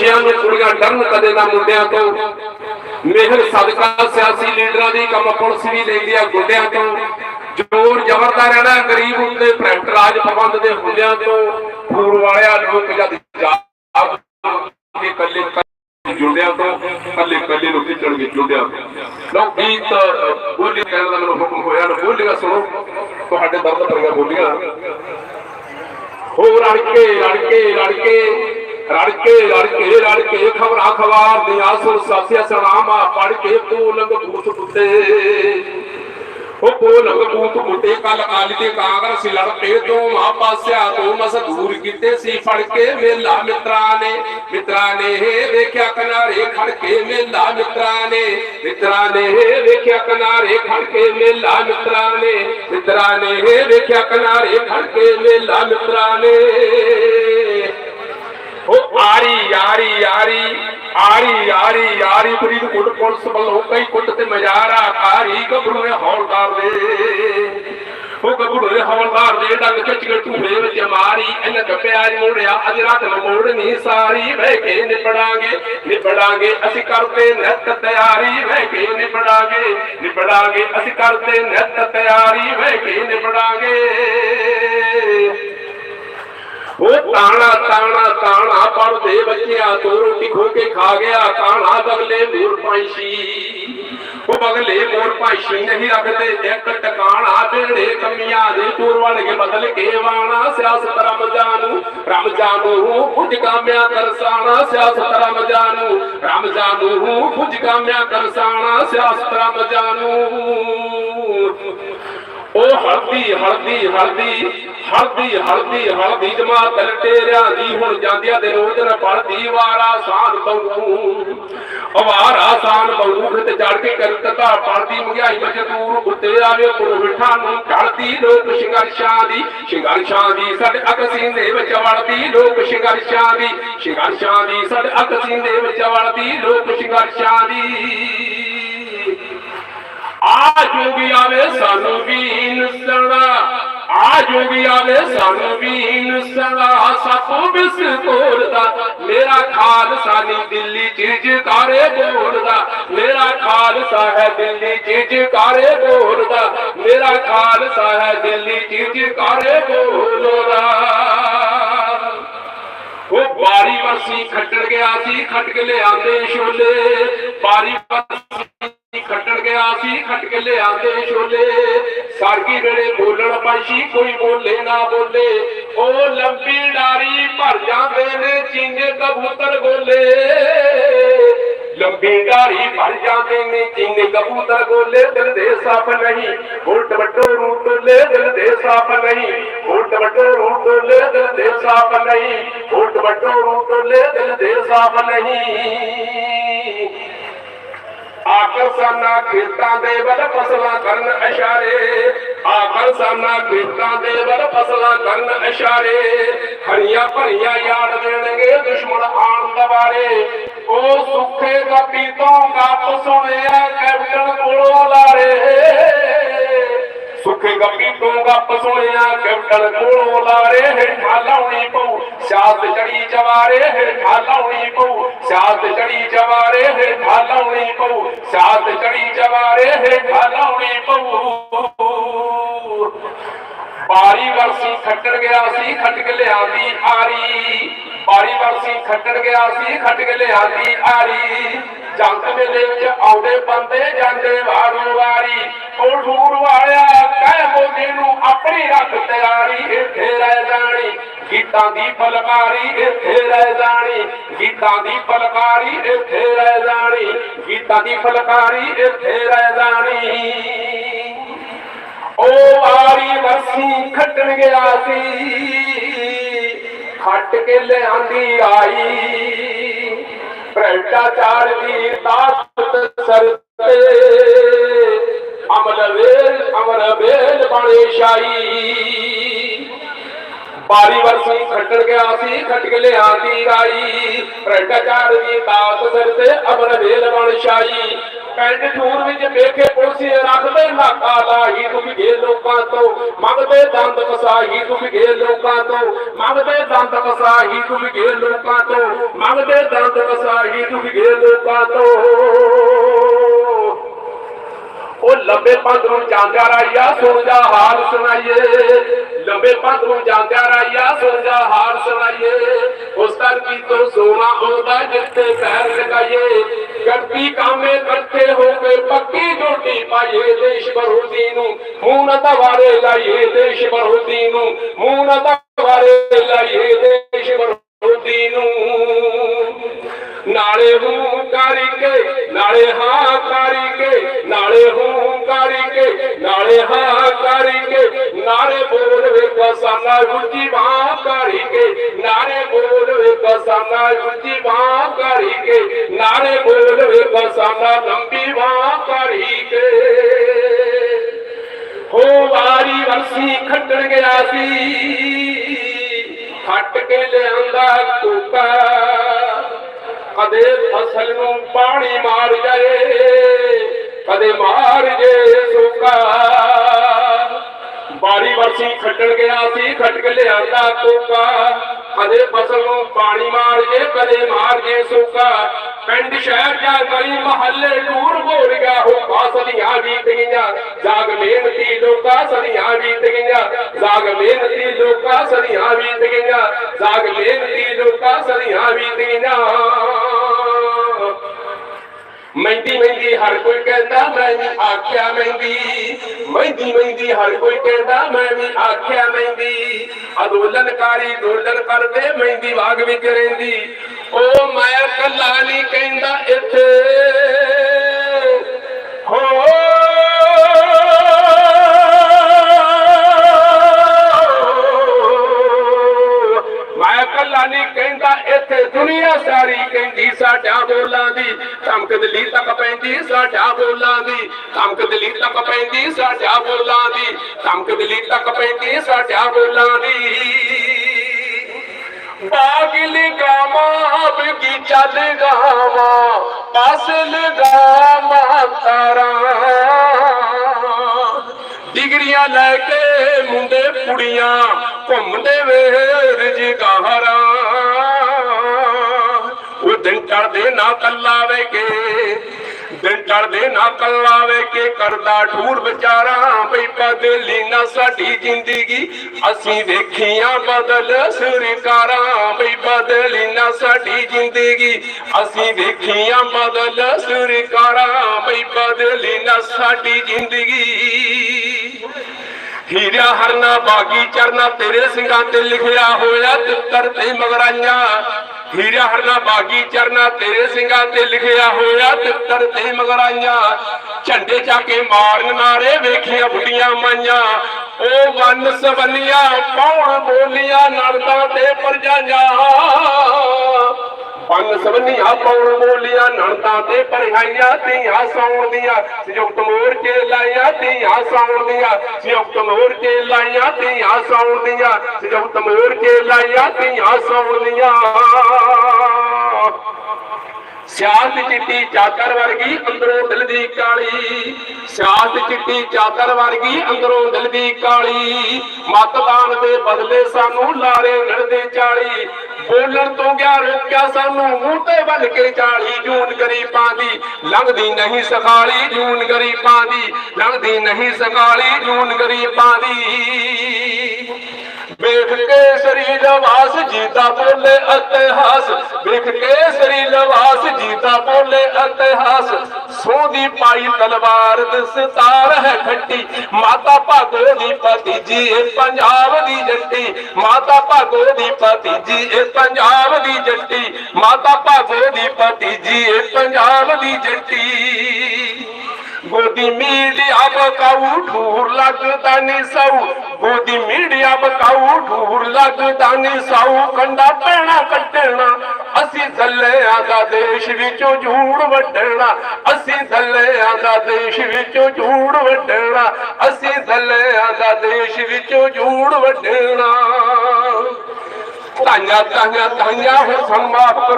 ਨਸ਼ਿਆਂ ਨੂੰ ਕੁੜੀਆਂ ਡਰਨ ਕਦੇ ਨਾ ਮੁੰਡਿਆਂ ਤੋਂ। ਮਿਹਰ ਸਦਕਾ ਸਿਆਸੀ ਲੀਡਰਾਂ ਦੀ ਕੰਮ ਪੁਲਿਸ ਵੀ ਲੈਂਦੀ ਆ ਗੁੰਡਿਆਂ ਤੋਂ। ਜ਼ੋਰ ਜ਼ਬਰਦਾ ਰਹਿਣਾ ਗਰੀਬ ਉੱਤੇ ਭ੍ਰਿਸ਼ਟ ਰਾਜ ਪ੍ਰਬੰਧ ਦੇ ਹੁੰਦਿਆਂ ਤੋਂ। ਫੂਰ ਵਾਲਿਆ ਲੋਕ ਜਦ ਜਾਗ ਕੇ ਕੱਲੇ ਜੁੜਿਆਂ ਤੋਂ ਕੱਲੇ ਕੱਲੇ ਨੂੰ ਖਿੱਚਣਗੇ ਜੁੜਿਆਂ ਤੋਂ। ਲੋ ਗੀਤ ਬੋਲੀ ਕਹਿਣ ਦਾ ਮੈਨੂੰ ਹੁਕਮ ਹੋਇਆ ਨਾ। ਬੋਲੀਆਂ ਸੁਣੋ, ਤੁਹਾਡੇ ਦਰਦ ਭਰੀਆਂ ਬੋਲੀਆਂ। ਹੋ ਰੜ ਕੇ ਰੜ ਕੇ ਰੜ ਕੇ ਰੜ ਕੇ ਰੜ ਕੇ ਰੜ ਕੇ ਖਬਰਾਂ ਖਵਾਰ ਦੀਆਂ ਸੁਰ ਸਾਥਿਆ ਸਲਾਮਾ ਪੜ ਕੇ ਪੂਲੰਗ ਭੂਤ ਕੁੱਤੇ ਉਹ ਪੂਲੰਗ ਭੂਤ ਕੁੱਤੇ ਕੱਲ ਕਾਲੀ ਤੇ ਕਾਂਗਰਸ ਲੜ ਪਏ ਤੋਂ ਪਾਸਿਆ ਤੋਂ ਮਸਦੂਰ ਕੀਤੇ ਸੀ, ਫੜ ਕੇ ਮੇਲਾ ਮਿੱਤਰਾਂ ਨੇ ਮਿੱਤਰਾਂ ਨੇ ਵੇਖਿਆ ਕਿਨਾਰੇ ਖੜ ਕੇ ਮੇਲਾ ਮਿੱਤਰਾਂ ਨੇ ਮਿੱਤਰਾਂ ਨੇ ਵੇਖਿਆ ਕਿਨਾਰੇ ਖੜ ਕੇ ਮੇਲਾ ਮਿੱਤਰਾਂ ਨੇ ਮਿੱਤਰਾਂ ਨੇ ਵੇਖਿਆ ਕਿਨਾਰੇ ਖੜ ਕੇ ਮੇਲਾ ਮਿੱਤਰਾਂ ਨੇ। ਉਹ ਆਰੀ ਯਾਰੀ ਯਾਰੀ ਆਰੀ ਯਾਰੀ ਯਾਰੀ ਫਰੀਦ ਕੁੱਟ ਪੁਲਿਸ ਵੱਲੋਂ ਕਈ ਕੁੱਟ ਤੇ ਮਜ਼ਾਰਾ ਕਾਰੀ ਗੱਭਰੂ ਨੇ ਹੌਲਦਾਰ ਦੇ। ਉਹ ਗੱਭਰੂ ਨੇ ਹੌਲਦਾਰ ਦੇ ਡੰਗ ਖਿੱਚ ਕੇ ਢੂਹੇ ਵਿੱਚ ਮਾਰੀ, ਇਹਨੇ ਦੱਬਿਆ ਮੋੜਿਆ, ਅੱਜ ਰਾਤ ਨੂੰ ਮੋੜਨੀ ਸਾਰੀ। ਬਹਿ ਕੇ ਨਿਬੜਾਂਗੇ ਨਿਬੜਾਂਗੇ, ਅਸੀਂ ਕਰਦੇ ਨਿਤ ਤਿਆਰੀ। ਬਹਿ ਕੇ ਨਿਬੜਾਂਗੇ ਨਿਬੜਾਂਗੇ, ਅਸੀਂ ਕਰਦੇ ਨਿਤ ਤਿਆਰੀ। ਬਹਿ ਕੇ ਨਿਬੜਾਂਗੇ। ਉਹ ਤਾਣਾ ਤਾਣਾ ਤਾਣਾ ਪੜਦੇ ਬੱਚਿਆਂ ਤੋਂ ਰੋਟੀ ਖੋ ਕੇ ਖਾ ਗਿਆ, ਤਾਣਾ ਬਗਲੇ ਮੂਰ ਪਾਈਸ਼ੀ ਉਹ ਬਗਲੇ ਮੂਰ ਪਾਈਸ਼ੀ ਨਹੀਂ ਰੱਖਦੇ, ਇੱਕ ਟਿਕਾਣਾ ਬੇੜੇ ਕਮੀਆਂ ਦੇ ਟੂਰ ਵੜ ਕੇ ਬਦਲ ਕੇ ਵਾਣਾ। ਸਿਆਸਤ ਰਮਜ਼ਾਨੂ ਰਮਜ਼ਾਨੂ ਕੁਝ ਕਾਮਿਆਂ ਕਰਸਾਣਾ, ਸਿਆਸਤ ਰਮਜ਼ਾਨੂ ਰਮਜ਼ਾਨੂ ਕੁਝ ਕਾਮਿਆਂ ਕਰਸਾਣਾ, ਸਿਆਸਤ ਰਮਜ਼ਾਨੂ ਉਹ ਹਲਦੀ ਹਲਦੀ ਹਲਦੀ ਹਲਦੀ ਹਲਦੀ ਹਲਦੀ ਜਮਾਤ ਲਟੇਰਿਆਂ ਦੀ, ਹੁਣ ਜਾਂਦਿਆਂ ਦੇ ਰੋਜ਼ ਨ ਪੜਦੀ ਵਾਰਾ ਸਾਨ ਬੰਗੂ ਅਵਾਰਾ ਸਾਨ ਬੰਗੂ ਫਿਰ ਚੜ ਕੇ ਕਰਤਤਾ ਪੜਦੀ ਮਹਿੰਗਾਈ ਮਜਦੂਰ ਉੱਤੇ ਆਵੇ ਪੁਰਵਿਠਾਂ ਨੂੰ ਢਲਦੀ ਲੋਕ ਸੰਘਰਸ਼ਾਂ ਦੀ। ਸੰਘਰਸ਼ਾਂ ਦੀ ਸਾਡੇ ਅਕਸੀਂ ਦੇ ਵਿੱਚ ਵੜਦੀ ਲੋਕ ਸੰਘਰਸ਼ਾਂ ਦੀ। ਸੰਘਰਸ਼ਾਂ ਦੀ ਸਾਡੇ ਅਕਸੀਂ ਦੇ ਵਿੱਚ ਵੜਦੀ ਲੋਕ ਸੰਘਰਸ਼ਾਂ ਦੀ। ਆ ਜੋਗੀ ਆਵੇ ਸਾਨੂੰ ਵੀ ਨਸਣਾ। ਆ ਜੋਗੀ ਆਵੇ ਸਾਨੂੰ ਵੀ ਨਸਣਾ ਸਤੋਂ ਬਿਸ ਮੇਰਾ ਖਾਲਸਾ ਨੀ ਦਿੱਲੀ ਚ ਜਕਾਰੇ ਬੋਲਦਾ, ਮੇਰਾ ਖਾਲਸਾ ਹੈ ਦਿੱਲੀ ਚ ਜਕਾਰੇ ਬੋਲਦਾ, ਮੇਰਾ ਖਾਲਸਾ ਹੈ ਦਿੱਲੀ ਚ ਜਕਾਰੇ ਬੋਲਦਾ। ਉਹ ਬਾਰੀ ਵਰਸੀ ਖੱਟੜ ਗਿਆ ਸੀ ਖੱਟ ਕੇ ਲਿਆਂਦੇ ਛੋਲੇ, ਬਾਰੀ ਵਰਸੀ ਖੱਟੜ ਗਿਆ ਸੀ ਖੱਟ ਕੇ ਲਿਆਂਦੇ ਛੋਲੇ ਸਰਗੀ ਵੇਲੇ ਬੋਲਣ ਪੰਛੀ ਕੋਈ ਬੋਲੇ ਨਾ ਬੋਲੇ। ਉਹ ਲੰਬੀ ਡਾਰੀ ਭਰ ਜਾਂਦੇ ਨੇ ਚਿੰਗੇ ਕਬੂਤਰ ਗੋਲੇ। ਲੰਬੀ ਡਾਰੀ ਭਰ ਜਾਂਦੇ ਨੇ ਚਿੰਗੇ ਕਬੂਤਰ ਗੋਲੇ। ਦਿਲ ਦੇ ਸਾਫ਼ ਨਹੀਂ ਉਲਟ ਵੱਟੋ ਰੂਟ ਦਿਲ ਦੇ ਸਾਫ਼ ਨਹੀਂ ਉਲਟ ਵੱਟੋ ਰੂਟੋਲੇ ਲੈ ਦਿਲ ਦੇ ਸਾਫ਼ ਨਹੀਂ ਉਲਟ ਵੱਟੋ ਰੂਟੋਲੇ ਲੈ ਦਿਲ ਦੇ ਸਾਫ਼ ਨਹੀਂ। ਆਕਰ ਸਾਨਾ ਖੇਤਾਂ ਦੇ ਵੱਲ ਫਸਲਾਂ ਕਰਨ ਆਕਰ ਸਾਨਾ ਦੇ ਵੱਲ ਫਸਲਾਂ ਕਰਨ ਇਸ਼ਾਰੇ ਹਰੀਆਂ ਭਰੀਆਂ ਯਾਦ ਦੇਣਗੇ ਦੁਸ਼ਮਣ ਆਣ ਦਵਾਰੇ ਉਹ ਸੁੱਖੇ ਦਾ ਤੋਂ ਗੱਪ ਸੁਣਿਆ ਗੱਪੀ ਤੋਂ ਗੱਪ ਕੈਪਟਨ ਕੋਲੋਂ ਲਾਰੇ ਹੇਠਾਂ ਲਾਉਣੀ ਪਊ। ਸਿਆਸਤ ਚੜੀ ਜਵਾਰੇ ਹੇਠਾਂ ਲਾਉਣੀ ਪਊ। ਸਿਆਸਤ ਚੜੀ ਜਵਾਰੇ ਹੇਠਾਂ ਲਾਉਣੀ ਪਊ। ਸਿਆਸਤ ਚੜੀ ਜਵਾਰੇ ਹੇਠਾਂ ਲਾਉਣੀ ਪਊ। ਬਾਰੀ ਵਰਸੀ ਖੱਟੜ ਗਿਆ ਸੀ, ਖੱਟ ਕੇ ਲਿਆਂਦੀ ਆਰੀ। ਬਾਰੀ ਵਰਸੀ ਖੱਟੜ ਗਿਆ ਸੀ, ਖੱਟ ਕੇ ਲਿਆਂਦੀ ਆਰੀ। ਜੰਗ ਮੇਲੇ ਵਿੱਚ ਆਉਂਦੇ ਬੰਦੇ ਜਾਂਦੇ ਵਾਰੋ ਵਾਰੀ। ਉਹ ਠੂਰ ਵਾਲਿਆ ਕਹਿ ਮੋਗੇ ਨੂੰ ਆਪਣੀ ਰੱਖ ਤਿਆਰੀ। ਇੱਥੇ ਰਹਿ ਜਾਣੀ ਗੀਤਾਂ ਦੀ ਫਲਕਾਰੀ, ਇੱਥੇ ਰਹਿ ਜਾਣੀ ਗੀਤਾਂ ਦੀ ਫਲਕਾਰੀ, ਇੱਥੇ ਰਹਿ ਜਾਣੀ ਗੀਤਾਂ ਦੀ ਫਲਕਾਰੀ, ਇੱਥੇ ਰਹਿ ਜਾਣੀ। ਉਹ ਆਰੀ ਵਰਸੀ ਖੱਟਣ ਗਿਆ ਸੀ। ਖੱਟ ਕੇ ਲਿਆਂਦੀ ਆਈ। ਭ੍ਰਿਸ਼ਟਾਚਾਰ ਦੀ ਤਾਕਤ ਸਰ ਤੇ। ਅਮਲ ਵੇਲ ਅਮਰ ਵੇਲ ਬਣੇ ਸ਼ਾਈ ਬਾਰੀ ਵਰਸੀ ਖੱਟਣ ਗਿਆ ਸੀ, ਖੱਟ ਕੇ ਲਿਆਂਦੀ ਆਈ। ਭ੍ਰਿਸ਼ਟਾਚਾਰ ਦੀ ਤਾਕਤ ਸਰ ਤੇ ਅਮਰ ਵੇਲ ਬਣ ਸ਼ਾਈ ਪਿੰਡ ਠੂਰ ਵਿੱਚ ਵੇਖੇ ਪੁਲਸੀ ਰੱਖਦੇ ਨਾਕਾ ਲਾਹੀ ਡੁੱਬੇ ਲੋਕਾਂ ਤੋਂ। ਮੰਗਦੇ ਦੰਦ ਕਸਾਹੀ ਡੁੱਬੇ ਲੋਕਾਂ ਤੋਂ। ਮੰਗਦੇ ਦੰਦ ਕਸਾਹੀ ਡੁੱਬੇ ਲੋਕਾਂ ਤੋਂ। ਮੰਗਦੇ ਦੰਦ ਕਸਾਹੀ ਡੁੱਬੇ ਲੋਕਾਂ ਤੋਂ। ਉਹ ਲੰਬੇ ਪੰਧ ਨੂੰ ਜਾਂਦਿਆ ਰਾਈਆ ਸੁਣ ਜਾ ਹਾਲ ਸੁਣਾਈਏ। ਲੰਬੇ ਪੰਧ ਨੂੰ ਜਾਂਦਿਆ ਰਾਈਆ ਸੁਣ ਜਾ ਸੁਣਾਈਏ। ਉਸ ਧਰਤੀ ਤੋਂ ਸੋਨਾ ਆਉਂਦਾ ਜਿੱਥੇ ਪੈਰ ਲਗਾਈਏ। ਕੱਟੀ ਕਾਮੇ ਇਕੱਠੇ ਹੋ ਕੇ ਪੱਕੀ ਜੋਟੀ ਪਾਈਏ। ਦੇਸ਼ ਬਰੋਦੀ ਨੂੰ ਮੂੰਹ ਨਾ ਦਵਾਰੇ ਲਾਈਏ। ਦੇਸ਼ ਬਰੋਦੀ ਨੂੰ ਮੂੰਹ ਨਾ ਦਵਾਰੇ ਲਾਈਏ। ਦੇਸ਼ ਬਰੋਦੀ ਨੂੰ ਨਾਲੇ ਹੂੰ ਕਰੀ ਕੇ ਨਾਲੇ ਹਾਂ ਕਰੀ ਕੇ ਨਾਲੇ ਹੂੰ ਕਰੀ ਕੇ ਨਾਲੇ ਹਾਂ ਕਰੀ ਕੇ ਨਾਰੇ ਬੋਲ ਵੇ ਕਸਾਨਾ ਉੱਚੀ ਬਾਹ ਕਰੀ ਕੇ ਨਾਰੇ ਬੋਲ ਵੇ ਕਸਾਨਾ ਉੱਚੀ ਬਾਹ ਕਰੀ ਕੇ ਨਾਰੇ ਬੋਲ ਵੇ ਕਸਾਨਾ ਲੰਬੀ ਬਾਹ ਕਰੀ ਕੇ ਹੋ ਵਾਰੀ ਵਰਸੀ ਖੱਟਣ ਗਿਆ ਸੀ, ਖੱਟ ਕੇ ਲਿਆਂਦਾ ਕੋਕਾ। ਕਦੇ ਫਸਲ ਨੂੰ ਪਾਣੀ ਮਾਰ ਜਾਏ, ਕਦੇ ਮਾਰ ਜੇ ਸੋਕਾ। ਬਾਰੀ ਵਰਸੀ ਖੱਟਣ ਗਿਆ ਸੀ ਖੱਟ ਕੇ ਲਿਆਂਦਾ ਕੋਕਾ ਕਦੇ ਫਸਲ ਨੂੰ ਪਾਣੀ ਮਾਰ ਜੇ, ਕਦੇ ਮਾਰ ਜੇ ਸੋਕਾ। ਪਿੰਡ ਸ਼ਹਿਰ ਜਾਂ ਗਲੀ ਮਹੱਲੇ ਦੂਰ ਬੋਲ ਗਿਆ, ਹੋ ਸਦੀਆਂ ਬੀਤ ਗਈਆਂ ਜਾਗ ਮਿਹਨਤੀ ਲੋਕਾਂ ਸਦੀਆਂ ਬੀਤ ਗਈਆਂ ਜਾਗ ਮਿਹਨਤੀ ਲੋਕਾਂ ਸਦੀਆਂ ਬੀਤ ਗਈਆਂ ਜਾਗ ਮਿਹਨਤੀ ਲੋਕਾਂ ਸਦੀਆਂ ਬੀਤ ਗਈਆਂ ਮਹਿੰਦੀ ਮਹਿੰਦੀ, ਹਰ ਕੋਈ ਕਹਿੰਦਾ, ਮੈਂ ਵੀ ਆਖਿਆ ਮਹਿੰਦੀ। ਮਹਿੰਦੀ ਮਹਿੰਦੀ, ਹਰ ਕੋਈ ਕਹਿੰਦਾ, ਮੈਂ ਵੀ ਆਖਿਆ ਮਹਿੰਦੀ। ਅਦੋਲਨਕਾਰੀ ਦੋਲਨ ਕਰਦੇ, ਮਹਿੰਦੀ ਬਾਗ ਵਿੱਚ ਰਹਿੰਦੀ। ਉਹ ਮੈਂ ਕੱਲਾ ਨਹੀਂ ਕਹਿੰਦਾ ਇੱਥੇ। ਦੁਨੀਆ ਸਾਰੀ ਕਹਿੰਦੀ ਸਾਡਾ ਬੋਲਾਂ ਦੀ, ਧਮਕ ਦਿੱਲੀ ਤੱਕ ਪੈਂਦੀ, ਸਾਡਾ ਬੋਲਾਂ ਦੀ। ਧਮਕ ਦਿੱਲੀ ਤੱਕ ਪੈਂਦੀ, ਸਾਡਾ ਬੋਲਾਂ ਦੀ। ਧਮਕ ਦਿੱਲੀ ਤੱਕ ਪੈਂਦੀ, ਸਾਡਾ ਬੋਲਾਂ ਦੀ। ਬਾਗ ਲਗਾਵਾਂ ਬਗੀ ਚੱਲ ਗਾਵਾਂ ਪਾਸ ਲਗਾਵਾਂ ਤਾਰਾਂ। ਡਿਗਰੀਆਂ ਲੈ ਕੇ ਮੁੰਡੇ ਕੁੜੀਆਂ ਘੁੰਮਦੇ ਵੇ ਰਜਗਾਰਾਂ ਦਿਨ ਚੜਦੇ ਨਾ ਕੱਲਾ ਵੇ ਕੇ ਦਿਨ ਚੜਦੇ ਨਾ ਕੱਲਾ ਵੇ ਕੇ ਕਰਦਾ ਠੂਰ ਵਿਚਾਰਾ ਬਈ ਬਦਲੀ ਨਾ ਸਾਡੀ ਜ਼ਿੰਦਗੀ। ਅਸੀਂ ਵੇਖੀਆਂ ਬਦਲ ਸਰਕਾਰਾਂ ਬਈ ਬਦਲੀ ਨਾ ਸਾਡੀ ਜ਼ਿੰਦਗੀ। ਅਸੀਂ ਵੇਖੀਆਂ ਬਦਲ ਸਰਕਾਰਾਂ ਬਈ ਬਦਲੀ ਨਾ ਸਾਡੀ ਜ਼ਿੰਦਗੀ। ਹੀਰਿਆ ਹਰਨਾ, ਬਾਗੀ ਚਰਨਾ, ਤੇਰੇ ਸਿੰਘਾਂ ਤੇ ਲਿਖਿਆ ਹੋਇਆ ਤਿੱਤਰ ਤੇ ਮਗਰਾਈਆਂ। ਹੀਰਿਆ ਹਰਨਾ, ਬਾਗੀ ਚਰਨਾ, ਤੇਰੇ ਸਿੰਘਾਂ ਤੇ ਲਿਖਿਆ ਹੋਇਆ ਤਿੱਤਰ ਤੇ ਮਗਰਾਈਆਂ। ਝੰਡੇ ਚਾ ਕੇ ਮਾਰਨ ਨਾਰੇ ਵੇਖੀਆਂ ਬੁੱਢੀਆਂ ਮਾਈਆਂ। ਉਹ ਵੰਨ ਸਵੰਨੀਆਂ ਪਾਉਣ ਬੋਲੀਆਂ ਨਲਦਾਂ ਤੇ ਪਰਜਾਈਆਂ। ਪੰਨ ਪਾਉਣ ਬੋਲੀਆਂ ਨਣਦਾਂ ਤੇ ਪਰਹਾਈਆਂ, ਧੀਆਂ ਸੌਣ ਦੀਆਂ। ਸੰਯੁਕਤ ਮੋਰਚੇ ਲਾਈਆਂ, ਧੀਆਂ ਸੌਣ ਦੀਆਂ। ਸੰਯੁਕਤ ਮੋਰਚੇ ਲਾਈਆਂ, ਧੀਆਂ ਸੌਣ ਦੀਆਂ। ਸੰਯੁਕਤ ਮੋਰਚੇ ਲਾਈਆਂ, ਧੀਆਂ ਸੌਣ ਦੀਆਂ। ਸਿਆਸਤ ਚਿੱਟੀ ਚਾਦਰ ਵਰਗੀ ਅੰਦਰੋਂ ਦਿਲ ਦੀ ਕਾਲੀ। ਸਿਆਸਤ ਚਿੱਟੀ ਚਾਦਰ ਵਰਗੀ ਅੰਦਰੋਂ ਦਿਲ ਦੀ ਕਾਲੀ। ਮਤਦਾਨ ਦੇ ਬਦਲੇ ਸਾਨੂੰ ਲਾਰੇ ਲੜਦੇ 40 ਬੋਲਣ ਤੋਂ ਗਿਆ ਰੋਕਿਆ ਸਾਨੂੰ ਮੂੰਹ ਤੇ ਵੱਲ ਕੇ 40 ਜੂਨ ਗਰੀਬਾਂ ਦੀ ਲੰਘਦੀ ਨਹੀਂ ਸਖਾਲੀ, ਜੂਨ ਗਰੀਬਾਂ ਦੀ ਲੰਘਦੀ ਨਹੀਂ ਸਖਾਲੀ, ਜੂਨ ਗਰੀਬਾਂ ਦੀ। ਵੇਖ ਕੇ ਸਰੀ ਲਵਾਸ ਜੀਤਾ ਬੋਲੇ ਇਤਿਹਾਸ, ਵੇਖ ਕੇ ਸਰੀ ਲਵਾਸ ਜੀਤਾ ਬੋਲੇ ਇਤਿਹਾਸ। ਸੋਦੀ ਪਾਈ ਤਲਵਾਰ ਦਸਤਾਰ ਹੈ ਖੱਟੀ, ਮਾਤਾ ਭਾਗੋ ਦੀ ਭਤੀਜੀ ਇਹ ਪੰਜਾਬ ਦੀ ਜੱਟੀ। ਮਾਤਾ ਭਾਗੋ ਦੀ ਭਤੀਜੀ ਇਹ ਪੰਜਾਬ ਦੀ ਜੱਟੀ। ਮਾਤਾ ਭਾਗੋ ਦੀ ਭਤੀਜੀ ਇਹ ਪੰਜਾਬ ਦੀ ਜੱਟੀ। ਗੋਦੀ ਮੀਡੀਆ ਬਕਾਊ ਠੂਰ ਲੱਗਦਾ ਨੀ ਸੌ ਗੋਦੀ ਮੀਡੀਆ ਬਕਾਊ ਠੂਰ ਲੱਗਦਾ ਨੀ ਸੌ ਕੰਡਾ ਪੈਣਾ ਕੱਟਣਾ ਅਸੀਂ ਥੱਲਿਆਂ ਦਾ ਦੇਸ਼ ਵਿੱਚੋਂ ਝੂੜ ਵੱਢਣਾ। ਅਸੀਂ ਥੱਲਿਆਂ ਦਾ ਦੇਸ਼ ਵਿੱਚੋਂ ਝੂੜ ਵੱਢਣਾ। ਅਸੀਂ ਥੱਲਿਆਂ ਦਾ ਦੇਸ਼ ਵਿੱਚੋਂ ਝੂੜ ਵੱਢਣਾ। ਤਾਈਆਂ ਤਾਈਆਂ ਤਾਈਆਂ ਹੁਣ ਸੰਮਾਪ